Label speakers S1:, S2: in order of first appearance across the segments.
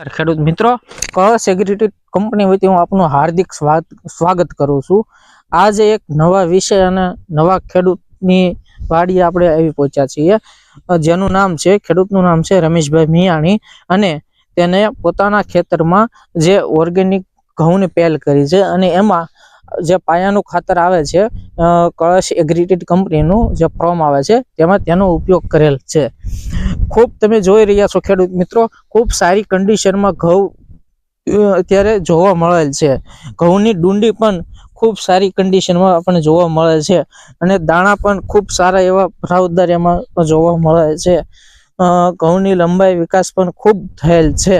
S1: નમસ્કાર, ખેડૂત મિત્રો. કળશ એગ્રીટેડ કંપની વતી હું આપનું હાર્દિક સ્વાગ- સ્વાગત કરું છું. આજે એક નવા વિષય અને નવા ખેડૂતની વાડીએ આપણે આવી પહોંચ્યા છીએ. જેનું નામ છે, ખેડૂતનું નામ છે રમેશભાઈ મિયાણી અને તેને પોતાના ખેતરમાં જે ઓર્ગેનિક ઘઉંની પહેલ કરી છે અને એમાં જે પાયાનું ખાતર આવે છે કળશ એગ્રીટેડ કંપનીનું જે ફોર્મ આવે છે, તેમાં તેનો ઉપયોગ કરેલ છે. ખૂબ તમે જોઈ રહ્યા છો ખેડૂત મિત્રો, ખૂબ સારી કન્ડિશનમાં ઘઉં અત્યારે જોવા મળેલ છે. ઘઉંની ડુંડી પણ ખૂબ સારી કન્ડિશનમાં આપણને જોવા મળે છે અને દાણા પણ ખૂબ સારા એવા ભરાવદાર એમાં જોવા મળે છે. ઘઉંની લંબાઈ વિકાસ પણ ખૂબ થયેલ છે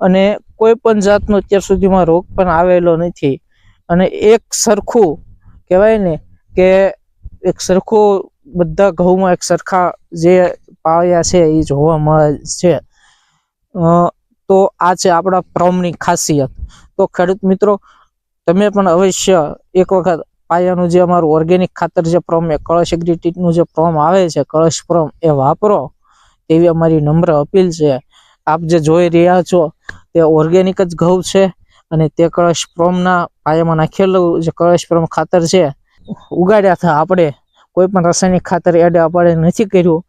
S1: અને કોઈ પણ જાતનો અત્યાર સુધીમાં રોગ પણ આવેલો નથી. અને એક સરખું કહેવાય ને કે એક સરખું બધા ઘઉંમાં એક સરખા જે પાળિયા છે એ જોવા મળે છે. તો આ છે આપણા પ્રોમની ખાસિયત. તો ખેડૂત મિત્રો, તમે પણ અવશ્ય એક વખત પાયાનું જે અમારું ઓર્ગેનિક ખાતર જે પ્રોમ એ કળશ એગ્રીટીટનું જે પ્રોમ આવે છે, કળશ પ્રોમ એ વાપરો એવી અમારી નમ્ર અપીલ છે. આપ જે જોઈ રહ્યા છો, તે ઓર્ગેનિક જ ઘઉં છે અને તે કળશ પ્રોમના પાયામાં નાખેલું જે કળશ પ્રોમ ખાતર છે, ઉગાડ્યા હતા આપણે. કોઈ પણ રાસાયણિક ખાતર એડ આપણે નથી કર્યું.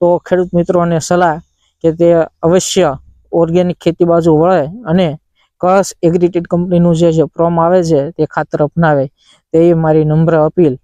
S1: તો ખેડૂત મિત્રોને સલાહ કે તે અવશ્ય ઓર્ગેનિક ખેતી બાજુ વળે અને કસ એગ્રીટેડ કંપનીનું જે છે પ્રોમ આવે છે તે ખાતર અપનાવે તે મારી નમ્ર અપીલ.